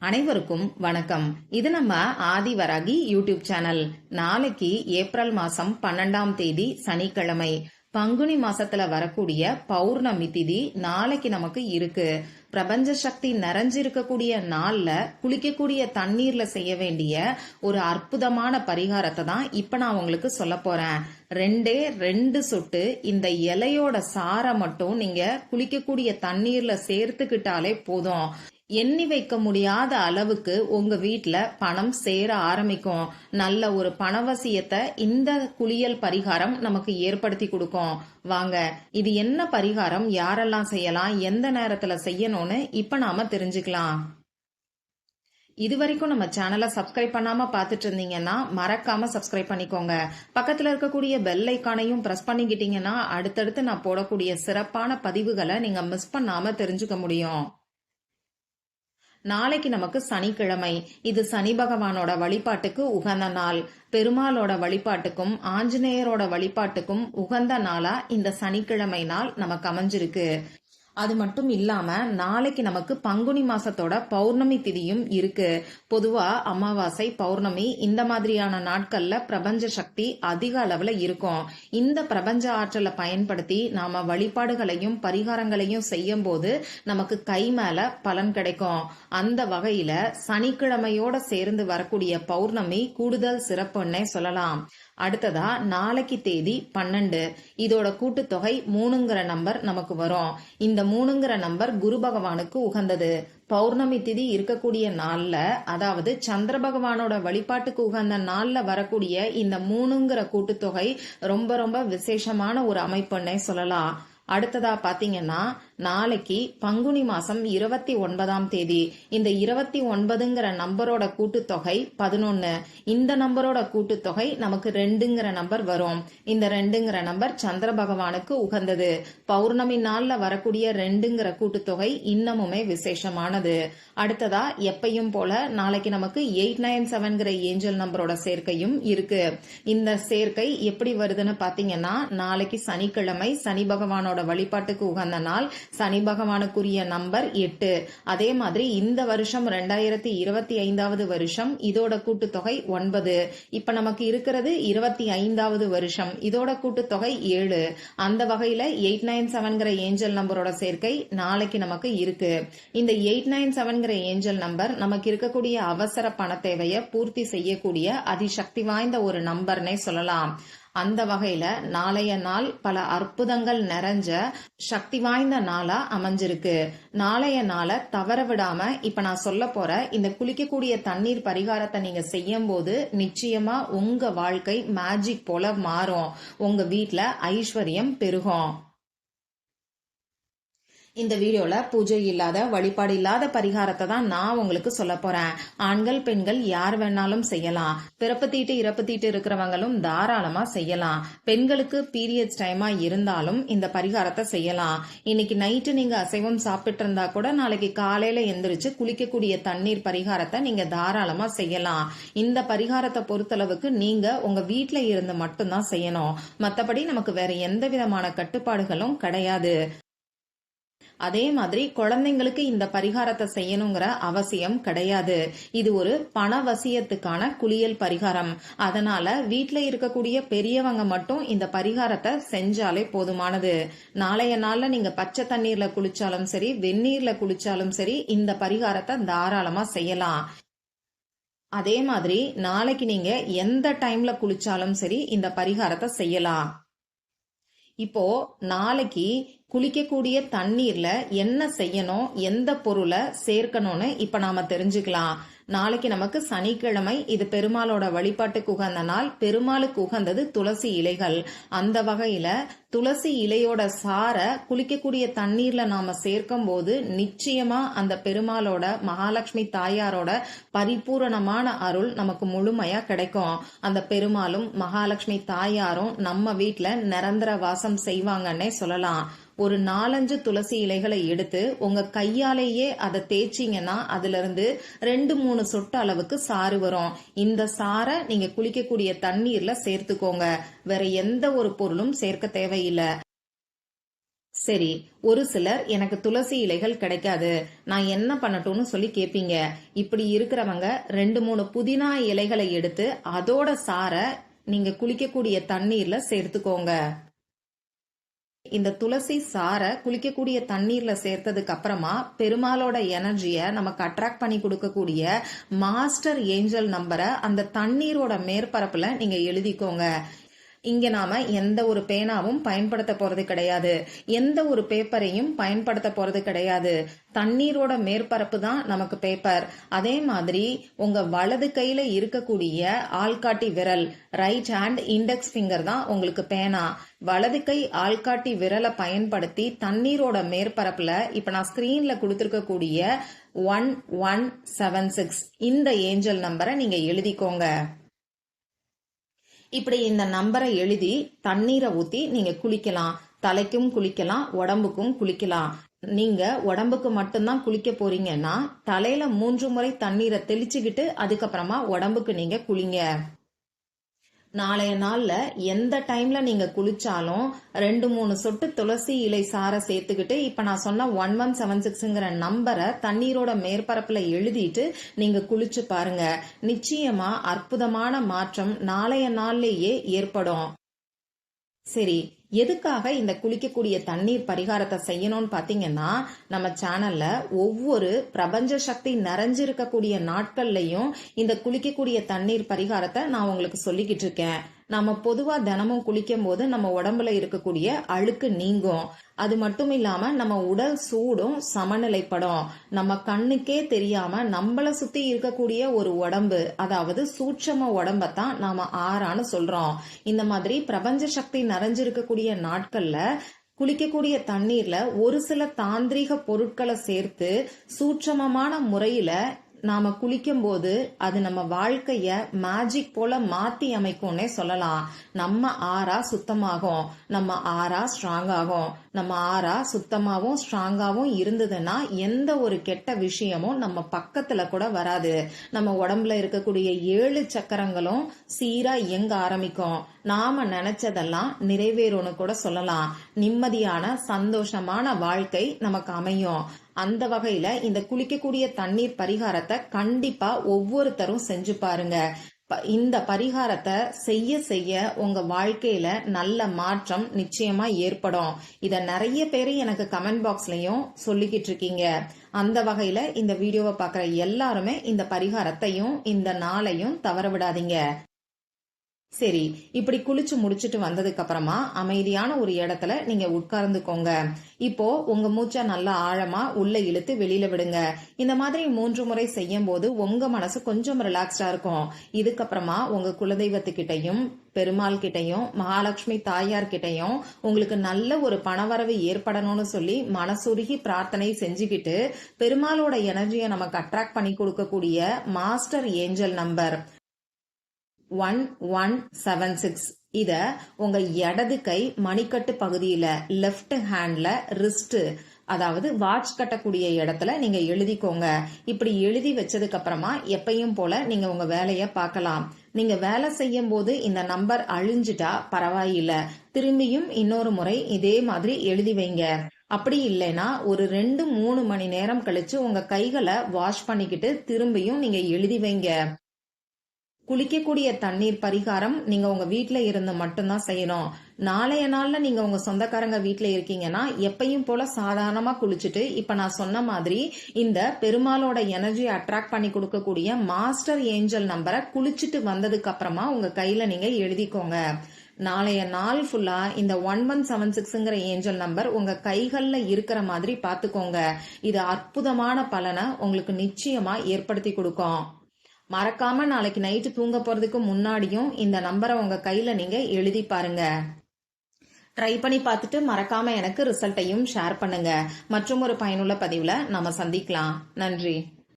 அனைவருக்கும் வணக்கம். இது நம்ம ஆதிவராகி யூடியூப் சேனல். நாளைக்கு ஏப்ரல் மாசம் பன்னெண்டாம் தேதி சனிக்கிழமை. பங்குனி மாசத்துல வரக்கூடிய பௌர்ணமி திதி நாளைக்கு நமக்கு இருக்கு. பிரபஞ்ச சக்தி நிறைஞ்சிருக்கக்கூடிய நாள்ல குளிக்கக்கூடிய தண்ணீர்ல செய்ய வேண்டிய ஒரு அற்புதமான பரிகாரத்தை தான் இப்ப நான் உங்களுக்கு சொல்ல போறேன். ரெண்டே ரெண்டு சொட்டு இந்த இலையோட சாரை மட்டும் நீங்க குளிக்கக்கூடிய தண்ணீர்ல சேர்த்துக்கிட்டாலே போதும். எண்ணி வைக்க முடியாத அளவுக்கு உங்க வீட்டில் பணம் சேர ஆரம்பிக்கும். நல்ல ஒரு பணவசியத்தை இந்த குளியல் பரிகாரம் நமக்கு ஏற்படுத்தி கொடுக்கும். வாங்க இது என்ன பரிகாரம்? யாரெல்லாம் செய்யலாம்? எந்த நேரத்துல செய்யணும்னு இப்ப நாம தெரிஞ்சுக்கலாம். இது வரைக்கும் நம்ம சேனலை சப்ஸ்கிரைப் பண்ணாம பாத்துட்டு இருந்தீங்கன்னா மறக்காம சப்ஸ்கிரைப் பண்ணிக்கோங்க. பக்கத்துல இருக்கக்கூடிய பெல் ஐக்கானையும் பிரஸ் பண்ணிக்கிட்டீங்கன்னா அடுத்தடுத்து நான் போடக்கூடிய சிறப்பான பதிவுகளை நீங்க மிஸ் பண்ணாம தெரிஞ்சுக்க முடியும். நாளைக்கு நமக்கு சனிக்கிழமை. இது சனி பகவானோட வழிபாட்டுக்கு உகந்த நாள். பெருமாளோட வழிபாட்டுக்கும் ஆஞ்சநேயரோட வழிபாட்டுக்கும் உகந்த நாளா இந்த சனிக்கிழமை நாள் நமக்கு அமைஞ்சிருக்கு. அது மட்டும் இல்லாம நாளைக்கு நமக்கு பங்குனி மாசத்தோட பௌர்ணமி திதியும் இருக்கு. பொதுவா அமாவாசை பௌர்ணமி இந்த மாதிரியான நாட்கள்ல பிரபஞ்ச சக்தி அதிக அளவுல இருக்கும். இந்த பிரபஞ்ச ஆற்றலை பயன்படுத்தி நாம வழிபாடுகளையும் பரிகாரங்களையும் செய்யும் போது நமக்கு கை மேல பலன் கிடைக்கும். அந்த வகையில சனிக்கிழமையோட சேர்ந்து வரக்கூடிய பௌர்ணமி கூடுதல் சிறப்புன்னே சொல்லலாம். அடுத்ததா நாளைக்கு தேதி பன்னெண்டு. இதோட கூட்டுத்தொகை மூணுங்கிற நம்பர் நமக்கு வரும். இந்த மூணுங்கிற நம்பர் குரு பகவானுக்கு உகந்தது. பௌர்ணமி திதி இருக்கக்கூடிய நாள்ல அதாவது சந்திர பகவானோட வழிபாட்டுக்கு உகந்த நாள்ல வரக்கூடிய இந்த மூணுங்கிற கூட்டுத்தொகை ரொம்ப ரொம்ப விசேஷமான ஒரு அமைப்புன்னே சொல்லலாம். அடுத்ததா பாத்தீங்கன்னா நாளைக்கு பங்குனி மாசம் இருபத்தி ஒன்பதாம் தேதி. இந்த இருபத்தி ஒன்பதுங்கிற நம்பரோட கூட்டுத்தொகை பதினொன்னு. இந்த நம்பரோட கூட்டுத்தொகை நமக்கு ரெண்டுங்கிற நம்பர் வரும். இந்த ரெண்டுங்கிற நம்பர் சந்திர பகவானுக்கு உகந்தது. பௌர்ணமி நாள்ல வரக்கூடிய ரெண்டுங்கிற கூட்டுத்தொகை இன்னமுமே விசேஷமானது. அடுத்ததா எப்பையும் போல நாளைக்கு நமக்கு எயிட் நைன் செவன்கிற ஏஞ்சல் நம்பரோட சேர்க்கையும் இருக்கு. இந்த சேர்க்கை எப்படி வருதுன்னு பாத்தீங்கன்னா நாளைக்கு சனிக்கிழமை சனி பகவானோட வழிபாட்டுக்கு உகந்த நாள் சனி பகவானுக்குரிய நம்பர் எட்டு. அதே மாதிரி இந்த வருஷம் ரெண்டாயிரத்தி இருபத்தி ஐந்தாவது வருஷம் இதோட கூட்டுத்தொகை ஒன்பது. இப்ப நமக்கு இருக்கிறது இருபத்தி ஐந்தாவது வருஷம். இதோட கூட்டுத்தொகை ஏழு. அந்த வகையில எயிட் நைன் செவன்கிற ஏஞ்சல் நம்பரோட சேர்க்கை நாளைக்கு நமக்கு இருக்கு. இந்த எயிட் நைன் செவன்கிற ஏஞ்சல் நம்பர் நமக்கு இருக்கக்கூடிய அவசர பண தேவையை பூர்த்தி செய்யக்கூடிய அதிசக்தி வாய்ந்த ஒரு நம்பர்னே சொல்லலாம். அந்த வகையில நாளைய நாள் பல அற்புதங்கள் நிறைஞ்ச சக்தி வாய்ந்த நாளா அமைஞ்சிருக்கு. நாளைய நாளை தவற விடாம இப்ப நான் சொல்ல போற இந்த குளிக்கக்கூடிய தண்ணீர் பரிகாரத்தை நீங்க செய்யும் போது நிச்சயமா உங்க வாழ்க்கை மேஜிக் போல மாறும். உங்க வீட்டுல ஐஸ்வர்யம் பெருகும். இந்த வீடியோல பூஜை இல்லாத வழிபாடு இல்லாத பரிகாரத்தை தான் நான் உங்களுக்கு சொல்ல போறேன். ஆண்கள் பெண்கள் யார் வேணாலும் செய்யலாம். பிறப்பு தீட்டு இறப்பு தீட்டு இருக்கிறவங்களும் தாராளமா செய்யலாம். பெண்களுக்கு பீரியட்ஸ் டைமா இருந்தாலும் இந்த பரிகாரத்தை செய்யலாம். இன்னைக்கு நைட்டு நீங்க அசைவம் சாப்பிட்டு இருந்தா கூட நாளைக்கு காலையில எந்திரிச்சு குளிக்கக்கூடிய தண்ணீர் பரிகாரத்தை நீங்க தாராளமா செய்யலாம். இந்த பரிகாரத்தை பொறுத்தளவுக்கு நீங்க உங்க வீட்டில் இருந்து மட்டும்தான் செய்யணும். மத்தபடி நமக்கு வேற எந்த விதமான கட்டுப்பாடுகளும் கிடையாது. அதே மாதிரி குழந்தைங்களுக்கு இந்த பரிகாரத்தை செய்யணுங்கிற அவசியம் கிடையாது. இது ஒரு பணவசியத்துக்கான குளியல் பரிகாரம். அதனால வீட்டில் இருக்கக்கூடிய பெரியவங்க மட்டும் இந்த பரிகாரத்தை செஞ்சாலே போதுமானது. நாளைய நாள்ல நீங்க பச்சை தண்ணீர்ல குளிச்சாலும் சரி வெந்நீர்ல குளிச்சாலும் சரி இந்த பரிகாரத்தை தாராளமா செய்யலாம். அதே மாதிரி நாளைக்கு நீங்க எந்த டைம்ல குளிச்சாலும் சரி இந்த பரிகாரத்தை செய்யலாம். இப்போ நாளைக்கு குளிக்கக்கூடிய தண்ணீர்ல என்ன செய்யணும் எந்த பொருளை சேர்க்கணும்னு இப்ப நாம தெரிஞ்சுக்கலாம். நாளைக்கு நமக்கு சனிக்கிழமை. இது பெருமாளோட வழிபாட்டுக்கு உகந்த நாள். பெருமாளுக்கு உகந்தது துளசி இலைகள். அந்த வகையில துளசி இலையோட சார குளிக்கக்கூடிய தண்ணீர்ல நாம சேர்க்கும் போது நிச்சயமா அந்த பெருமாளோட மகாலட்சுமி தாயாரோட பரிபூரணமான அருள் நமக்கு முழுமையா கிடைக்கும். அந்த பெருமாளும் மகாலட்சுமி தாயாரும் நம்ம வீட்டுல நிரந்தர வாசம் செய்வாங்கன்னே சொல்லலாம். ஒரு நாலஞ்சு துளசி இலைகளை எடுத்து உங்க கையாலேயே அதை தேய்ச்சிங்கன்னா அதுல இருந்து ரெண்டு மூணு சொட்டு அளவுக்கு சாறு வரும். இந்த சாரை நீங்க குளிக்கக்கூடிய தண்ணீர்ல சேர்த்துக்கோங்க. வேற எந்த ஒரு பொருளும் சேர்க்க தேவையில்லை. சரி ஒரு சிலர் எனக்கு துளசி இலைகள் கிடைக்காது. நான் என்ன பண்ணட்டும்னு சொல்லி கேட்பீங்க இப்படி இருக்கிறவங்க ரெண்டு மூணு புதினா இலைகளை எடுத்து அதோட சாரை நீங்க குளிக்கக்கூடிய தண்ணீர்ல சேர்த்துக்கோங்க. இந்த துளசி சாரை குளிக்கக்கூடிய தண்ணீர்ல சேர்த்ததுக்கு அப்புறமா பெருமாளோட எனர்ஜியை நமக்கு அட்ராக்ட் பண்ணி கொடுக்கக்கூடிய மாஸ்டர் ஏஞ்சல் நம்பரை அந்த தண்ணீரோட மேற்பரப்புல நீங்க எழுதிக்கோங்க. இங்க நாம எந்த ஒரு பேனாவும் பயன்படுத்த போறது கிடையாது. எந்த ஒரு பேப்பரையும் பயன்படுத்த போறது கிடையாது. தண்ணீரோட மேற்பரப்பு தான் நமக்கு பேப்பர் அதே மாதிரி உங்க வலது கையில இருக்கக்கூடிய ஆள்காட்டி விரல் ரைட் ஹேண்ட் இண்டெக்ஸ் ஃபிங்கர் தான் உங்களுக்கு பேனா. வலது கை ஆள்காட்டி விரலை பயன்படுத்தி தண்ணீரோட மேற்பரப்புல இப்ப நான் ஸ்கிரீன்ல கொடுத்துருக்கக்கூடிய ஒன் ஒன் செவன் சிக்ஸ் இந்த ஏஞ்சல் நம்பரை நீங்க எழுதிக்கோங்க. இப்படி இந்த நம்பரை எழுதி தண்ணீரை ஊத்தி நீங்க குளிக்கலாம். தலைக்கும் குளிக்கலாம் உடம்புக்கும் குளிக்கலாம். நீங்க உடம்புக்கு மட்டும்தான் குளிக்க போறீங்கன்னா தலையில மூன்று முறை தண்ணீரை தெளிச்சுக்கிட்டு அதுக்கப்புறமா உடம்புக்கு நீங்க குளிங்க. நாளைய நாள்ல எந்த டைம்ல நீங்க குளிச்சாலும் ரெண்டு மூணு சொட்டு துளசி இலை சாரை சேர்த்துக்கிட்டு இப்ப நான் சொன்ன ஒன் ஒன் செவன் சிக்ஸ்ங்கிற நம்பரை தண்ணீரோட மேற்பரப்புல எழுதிட்டு நீங்க குளிச்சு பாருங்க. நிச்சயமா அற்புதமான மாற்றம் நாளைய நாள்லேயே ஏற்படும். சரி எதுக்காக இந்த குளிக்கக்கூடிய தண்ணீர் பரிகாரத்தை செய்யணும்னு பாத்தீங்கன்னா நம்ம சேனல்ல ஒவ்வொரு பிரபஞ்ச சக்தி நிறைஞ்சிருக்கக்கூடிய நாட்கள்லயும் இந்த குளிக்கக்கூடிய தண்ணீர் பரிகாரத்தை நான் உங்களுக்கு சொல்லிக்கிட்டு இருக்கேன். நம்ம பொதுவா தினமும் குளிக்கும் போது நம்ம உடம்புல இருக்கக்கூடிய அழுக்கு நீங்கும். அது மட்டும் இல்லாம நம்ம உடல் சூடும் சமநிலைப்படும். நம்ம கண்ணுக்கே தெரியாம நம்மள சுத்தி இருக்கக்கூடிய ஒரு உடம்பு அதாவது சூட்சம உடம்பத்தான் நாம ஆறான்னு சொல்றோம். இந்த மாதிரி பிரபஞ்ச சக்தி நிறைஞ்சிருக்கக்கூடிய நாட்கள்ல குளிக்கக்கூடிய தண்ணீர்ல ஒரு சில தாந்திரிக பொருட்களை சேர்த்து சூட்சமமான முறையில நாம குளிக்கும் போது அது நம்ம வாழ்க்கைய மேஜிக் போல மாத்தி அமைக்கும்னே சொல்லலாம். நம்ம ஆறா சுத்தமாகும். நம்ம ஆறா ஸ்ட்ராங் ஆகும். நம்ம ஆறா சுத்தமாகவும் ஸ்ட்ராங்காகவும் இருந்ததுன்னா எந்த ஒரு கெட்ட விஷயமும் நம்ம பக்கத்துல கூட வராது. நம்ம உடம்புல இருக்கக்கூடிய ஏழு சக்கரங்களும் சீரா இயங்க ஆரம்பிக்கும். நாம நினைச்சதெல்லாம் நிறைவேறும்னு கூட சொல்லலாம். நிம்மதியான சந்தோஷமான வாழ்க்கை நமக்கு அமையும். அந்த வகையில இந்த குளிக்கக்கூடிய தண்ணீர் பரிகாரத்தை கண்டிப்பா ஒவ்வொருத்தரும் செஞ்சு பாருங்க. இந்த பரிகாரத்தை செய்ய செய்ய உங்க வாழ்க்கையில நல்ல மாற்றம் நிச்சயமா ஏற்படும். இத நிறைய பேர் எனக்கு கமெண்ட் பாக்ஸ்லயும் சொல்லிக்கிட்டு இருக்கீங்க. அந்த வகையில இந்த வீடியோவை பாக்குற எல்லாருமே இந்த பரிகாரத்தையும் இந்த நாளையும் தவற விடாதீங்க. சரி இப்படி குளிச்சு முடிச்சிட்டு வந்ததுக்கு அப்புறமா அமைதியான ஒரு இடத்துல நீங்க உட்கார்ந்துக்கோங்க. இப்போ உங்க மூச்சை நல்லா ஆழமா உள்ள இழுத்து வெளியில விடுங்க. இந்த மாதிரி மூன்று முறை செய்யும் போது உங்க மனசு கொஞ்சம் ரிலாக்ஸ்டா இருக்கும். இதுக்கப்புறமா உங்க குலதெய்வத்துக்கிட்டையும் பெருமாள் கிட்டையும் மகாலட்சுமி தாயார் கிட்டையும் உங்களுக்கு நல்ல ஒரு பணவரவு ஏற்படணும்னு சொல்லி மனசுருகி பிரார்த்தனை செஞ்சுக்கிட்டு பெருமாளோட எனர்ஜியை நமக்கு அட்ராக்ட் பண்ணி கொடுக்கக்கூடிய master angel number one one seven six இத உங்க இடது கை மணிக்கட்டு பகுதியில லெஃப்ட் ஹேண்ட்ல ரிஸ்ட் அதாவது வாட்ச் கட்டக்கூடிய இடத்துல நீங்க எழுதிக்கோங்க. இப்படி எழுதி வச்சதுக்கு அப்புறமா எப்பையும் போல நீங்க உங்க வேலைய பார்க்கலாம். நீங்க வேலை செய்யும் போது இந்த நம்பர் அழிஞ்சிட்டா பரவாயில்ல. திரும்பியும் இன்னொரு முறை இதே மாதிரி எழுதி வைங்க. அப்படி இல்லைன்னா ஒரு ரெண்டு மூணு மணி நேரம் கழிச்சு உங்க கைகளை வாஷ் பண்ணிக்கிட்டு திரும்பியும் நீங்க எழுதி வைங்க. குளிக்கக்கூடிய தண்ணீர் பரிகாரம் நீங்க உங்க வீட்டுல இருந்து மட்டும்தான் செய்யணும். நாளைய நாள்ல நீங்க உங்க சொந்தக்காரங்க வீட்டுல இருக்கீங்கன்னா எப்பையும் போல சாதாரணமா குளிச்சுட்டு இப்ப நான் சொன்ன மாதிரி இந்த பெருமாளோட எனர்ஜி அட்ராக்ட் பண்ணி கொடுக்கக்கூடிய மாஸ்டர் ஏஞ்சல் நம்பரை குளிச்சுட்டு வந்ததுக்கு அப்புறமா உங்க கையில நீங்க எழுதிக்கோங்க. நாளைய நாள் ஃபுல்லா இந்த ஒன் ஒன் செவன் சிக்ஸ்ங்கிற ஏஞ்சல் நம்பர் உங்க கைகள்ல இருக்கிற மாதிரி பாத்துக்கோங்க இது அற்புதமான பலனை உங்களுக்கு நிச்சயமா ஏற்படுத்தி கொடுக்கும். மறக்காம நாளைக்கு நைட்டு தூங்க போறதுக்கு முன்னாடியும் இந்த நம்பரை உங்க கையில நீங்க எழுதி பாருங்க. ட்ரை பண்ணி பார்த்துட்டு மறக்காம எனக்கு ரிசல்ட்டையும் ஷேர் பண்ணுங்க. மற்றும் ஒரு பயனுள்ள பதிவுல நம்ம சந்திக்கலாம். நன்றி.